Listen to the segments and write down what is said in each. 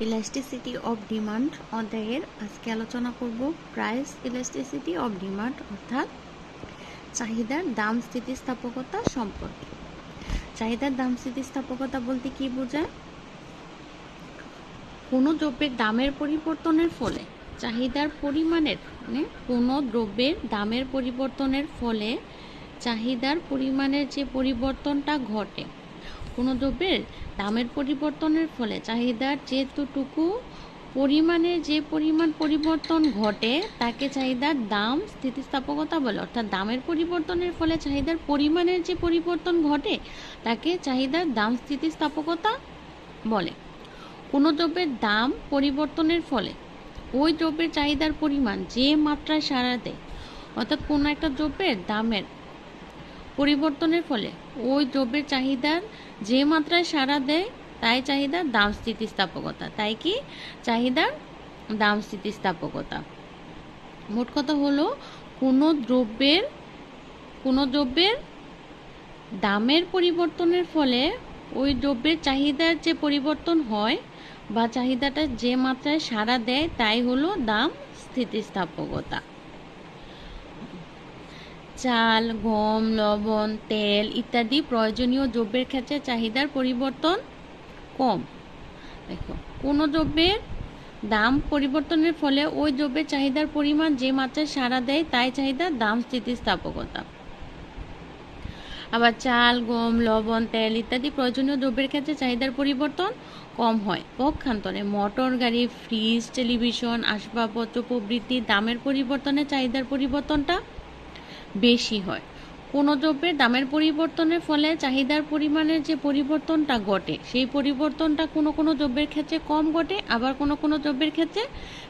Elasticity of demand অধ্যায়ের আজকে আলোচনা করব প্রাইস ইলাস্টিসিটি অফ ডিমান্ড অর্থাৎ চাহিদার দাম স্থিতিস্থাপকতা সম্পর্কে। চাহিদার দাম স্থিতিস্থাপকতা বলতে কি বোঝায়? কোনো দ্রব্যের দামের পরিবর্তনের ফলে, চাহিদার পরিমাণের মানে কোনো দ্রব্যের দামের পরিবর্তনের ফলে, চাহিদার পরিমাণের যে পরিবর্তনটা ঘটে কোনো দ্রব্যের দামের পরিবর্তনের ফলে চাহিদার যেতটুকু পরিমাণের যে পরিমাণ পরিবর্তন ঘটে, তাকে চাহিদার দাম স্থিতিস্থাপকতা বলে। অর্থাৎ দামের পরিবর্তনের ফলে চাহিদার পরিমাণের যে পরিবর্তন ঘটে, তাকে চাহিদার দাম স্থিতিস্থাপকতা বলে। কোনো দ্রব্যের দাম পরিবর্তনের ফলে ওই দ্রব্যের চাহিদার পরিমাণ যে মাত্রায় সাড়া দেয়, অর্থাৎ কোনো একটা দ্রব্যের দামের পরিবর্তনের ফলে। ওই দ্রব্যের চাহিদার যে মাত্রায় সাড়া দেয়, তাই চাহিদার দাম স্থিতিস্থাপকতা, তাই কি? চাহিদার দাম স্থিতিস্থাপকতা। মোট কথা হলো, কোনো দ্রব্যের কোনো দ্রব্যের দামের পরিবর্তনের ফলে ওই দ্রব্যের চাহিদার যে পরিবর্তন হয় বা চাহিদাটা যে মাত্রায় সাড়া দেয়, তাই হলো দাম স্থিতিস্থাপকতা। চাল, গম, লবণ, তেল ইত্যাদি প্রয়োজনীয় দ্রব্যের ক্ষেত্রে চাহিদার পরিবর্তন কম। দেখো, কোনো দ্রব্যের দাম পরিবর্তনের ফলে ওই দ্রব্যের চাহিদার পরিমাণ যে মাত্রায় সাড়া দেয়, তাই চাহিদার দাম স্থিতিস্থাপকতা। আবার চাল, গম, লবণ, তেল ইত্যাদি প্রয়োজনীয় দ্রব্যের ক্ষেত্রে চাহিদার পরিবর্তন কম হয়। পক্ষান্তরে মোটর গাড়ি, ফ্রিজ, টেলিভিশন, আসবাবপত্র প্রভৃতি দামের পরিবর্তনে চাহিদার পরিবর্তনটা বেশি হয়। কোনো দ্রব্যের দামের পরিবর্তনের ফলে চাহিদার পরিমাণের যে পরিবর্তনটা ঘটে, সেই পরিবর্তনটা কোনো কোনো দ্রব্যের ক্ষেত্রে কম ঘটে, আবার কোনো কোনো দ্রব্যের ক্ষেত্রে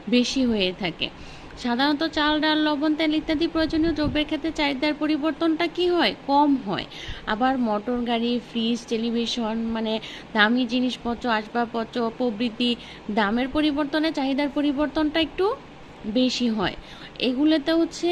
বেশি হয়ে থাকে। সাধারণত চাল, ডাল, লবণ, তেল ইত্যাদি প্রয়োজনীয় দ্রব্যের ক্ষেত্রে চাহিদার পরিবর্তনটা কি হয়? কম হয়। আবার মোটর গাড়ি, ফ্রিজ, টেলিভিশন মানে দামি জিনিসপত্র, আসবাবপত্র, প্রভৃতি দামের পরিবর্তনে চাহিদার পরিবর্তনটা একটু বেশি হয়। এগুলোতে হচ্ছে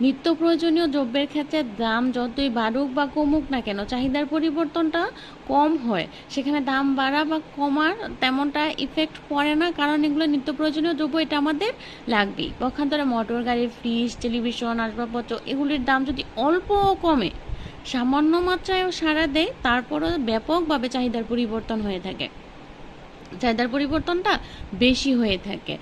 নিত্য প্রয়োজনীয় দ্রব্যের ক্ষেত্রে দাম যতই বাড়ুক বা কমুক না কেন, চাহিদার পরিবর্তনটা কম হয়। সেখানে দাম বাড়া বা কমার তেমনটা ইফেক্ট পড়ে না, কারণ এগুলো নিত্য প্রয়োজনীয় দ্রব্য, এটা আমাদের লাগবেই। পক্ষান্তরে মোটর গাড়ি ফ্রিজ টেলিভিশন আসবাবপত্র, এগুলির দাম যদি অল্প কমে, সামান্য মাত্রায়ও সাড়া দেয়, তারপরও ব্যাপকভাবে চাহিদার পরিবর্তন হয়ে থাকে। চাহিদার পরিবর্তনটা বেশি হয়ে থাকে।